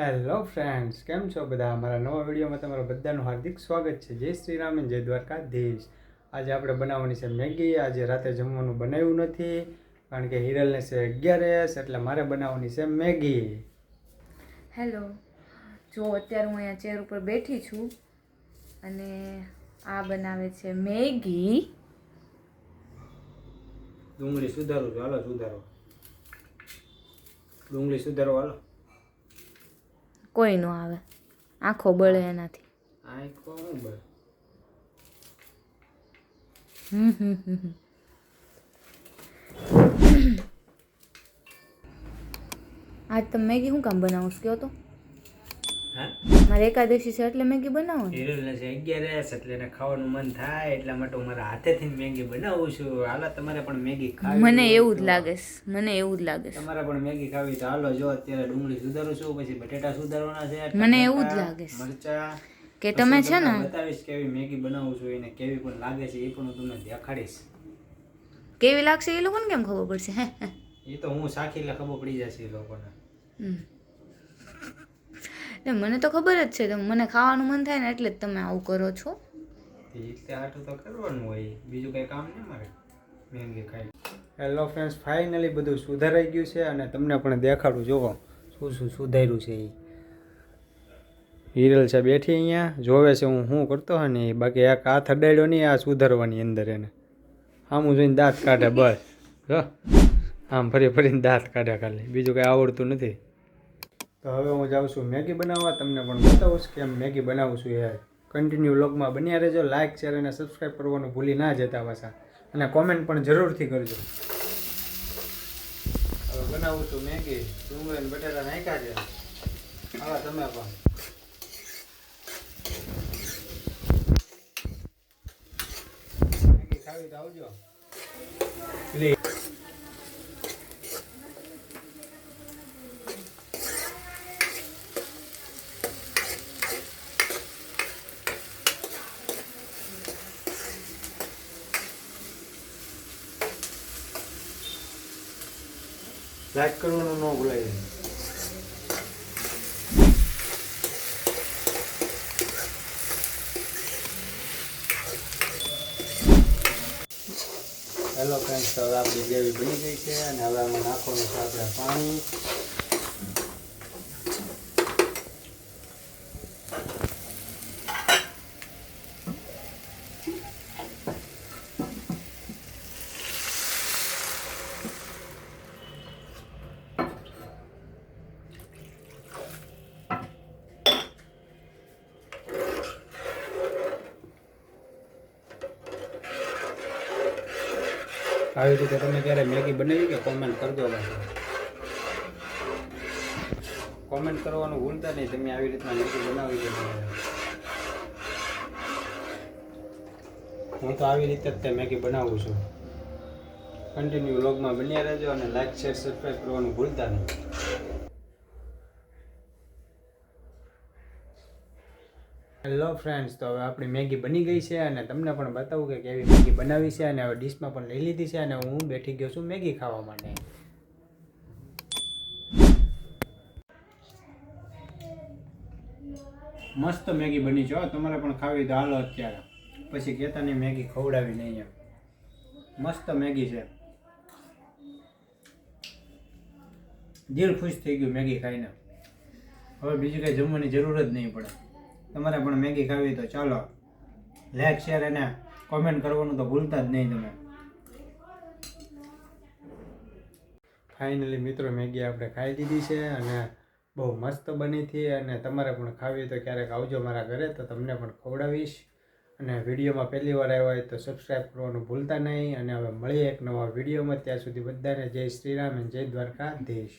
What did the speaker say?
Hello friends કેમ છો બધા? અમારા નવા વિડીયોમાં તમારું બધાનું હાર્દિક સ્વાગત છે. જય શ્રી રામ જય દ્વારકાધીશ. આજે આપણે બનાવવાની છે મેગી. આજે રાતે જમવાનું બનાવ્યું નથી કારણ કે હિરલને છે અગિયારસ એટલે મારે બનાવવાની છે મેગી. હેલો જો અત્યારે હું અહીંયા ચેર ઉપર બેઠી છું અને આ બનાવે છે મેગી. ડુંગળી સુધારો છું હાલો સુધારો. ડુંગળી સુધારો હાલો. કોઈ ન આવે. આંખો બળે એનાથી. હમ હમ હમ. આજ તમે મેગી શું કામ બનાવું કયો તો? મારે એકાદશી છે એટલે મેગી બનાવું ને હિરલને છે અગિયારસ એટલે એને ખાવાનું મન થાય એટલા માટે હું મારા હાથેથી મેગી બનાવું છું. હાલો તમારે પણ મેગી ખાવી મને એવું જ લાગે છે મને એવું જ લાગે છે. તમારે પણ મેગી ખાવી તો હાલો જો અત્યારે ડુંગળી સુધારું છું પછી બટેટા સુધારવાના છે મને એવું જ લાગે છે. મરચાં. કે તમે છે ને બતાવીશ કેવી મેગી બનાવું છું એને કેવી પણ લાગે છે એ પણ હું તમને દેખાડીશ. કેવી લાગશે એ લોકોને કેમ ખબર પડશે? હે. એ તો હું સાખી એટલે ખબર પડી જશે એ લોકોને. હમ. ને મને તો ખબર જ છે તમે મને ખાવાનું મન થાય ને એટલે જ તમે આવું કરો છો. તો કરવાનું હોય, બીજું કઈ કામ નહીં મારે, મેગી ખાઈ. હેલો ફ્રેન્ડ્સ ફાઇનલી બધું સુધારાઈ ગયું છે અને તમને પણ દેખાડું જોવો શું શું સુધાર્યું છે એ. હિરલ છે બેઠી અહીંયા, જોવે છે હું શું કરતો હોય ને બાકી એક હાથ અડાડ્યો નહીં, આ સુધારવાની અંદર એને. આમ જોઈને દાંત કાઢે બસ. આમ ફરી ફરીને દાંત કાઢે ખાલી. બીજું કાંઈ આવડતું નથી. તો હવે હું જાઉં છું મેગી બનાવવા. તમને પણ બતાવું છું કે એમ મેગી બનાવું છું યાર કન્ટિન્યુ વ્લોગમાં બન્યા રહેજો. લાઇક શેર અને સબસ્ક્રાઈબ કરવાનું ભૂલી ના જતા પાછા. અને કોમેન્ટ પણ જરૂરથી કરજો. હવે બનાવું છું મેગી. ડુંગળી બટાટા નાખ્યા છે. હા તમે પણ. મેગી ખાવી તો આવજો. પ્લીઝ લાઈક કરવાનું ન ભૂલાય. હેલો ફ્રેન્ડ્સ તો આપણી ગ્રેવી બની ગઈ છે અને હવે આમાં નાખવાનું છે આપણે પાણી. આવી રીતે તમે ક્યારે મેગી બનાવી કે કોમેન્ટ કરજો કોમેન્ટ કરવાનું ભૂલતા નહીં, તમે આવી રીતના મેગી બનાવી છે હું તો આવી રીતે જ તે મેગી બનાવું છું. કન્ટિન્યુ વ્લોગમાં બન્યા રહેજો અને લાઈક શેર સબસ્ક્રાઈબ કરવાનું ભૂલતા નહીં. હેલો ફ્રેન્ડ્સ તો હવે આપણી મેગી બની ગઈ છે અને તમને પણ બતાવું કે કેવી મેગી બનાવી છે અને હવે ડીશમાં પણ લઈ લીધી છે અને હું બેઠી ગયો છું મેગી ખાવા માટે. મસ્ત મેગી બની છે. તમારે પણ ખાવી તો હાલો અત્યારે. પછી કહેતા નહીં મેગી ખવડાવી નહીં એમ. મસ્ત મેગી છે. દિલ ખુશ થઈ ગયું મેગી ખાઈને. હવે બીજું કંઈ જમવાની જરૂર જ નહીં પડે. તમારે પણ મેગી ખાવી તો ચાલો. લાઈક શેર અને કોમેન્ટ કરવાનું તો ભૂલતા જ નહીં તમે. ફાઇનલી મિત્રો, મેગી આપણે ખાઈ લીધી છે અને બહુ મસ્ત બની હતી અને તમારે પણ ખાવી તો ક્યારેક આવજો મારા ઘરે તો તમને પણ ખવડાવીશ. અને વિડીયોમાં પહેલી વાર આવ્યા હોય તો સબસ્ક્રાઈબ કરવાનું ભૂલતા નહીં અને હવે મળીએ એક નવા વિડીયોમાં. ત્યાં સુધી બધાને જય શ્રી રામ અને જય દ્વારકાધીશ.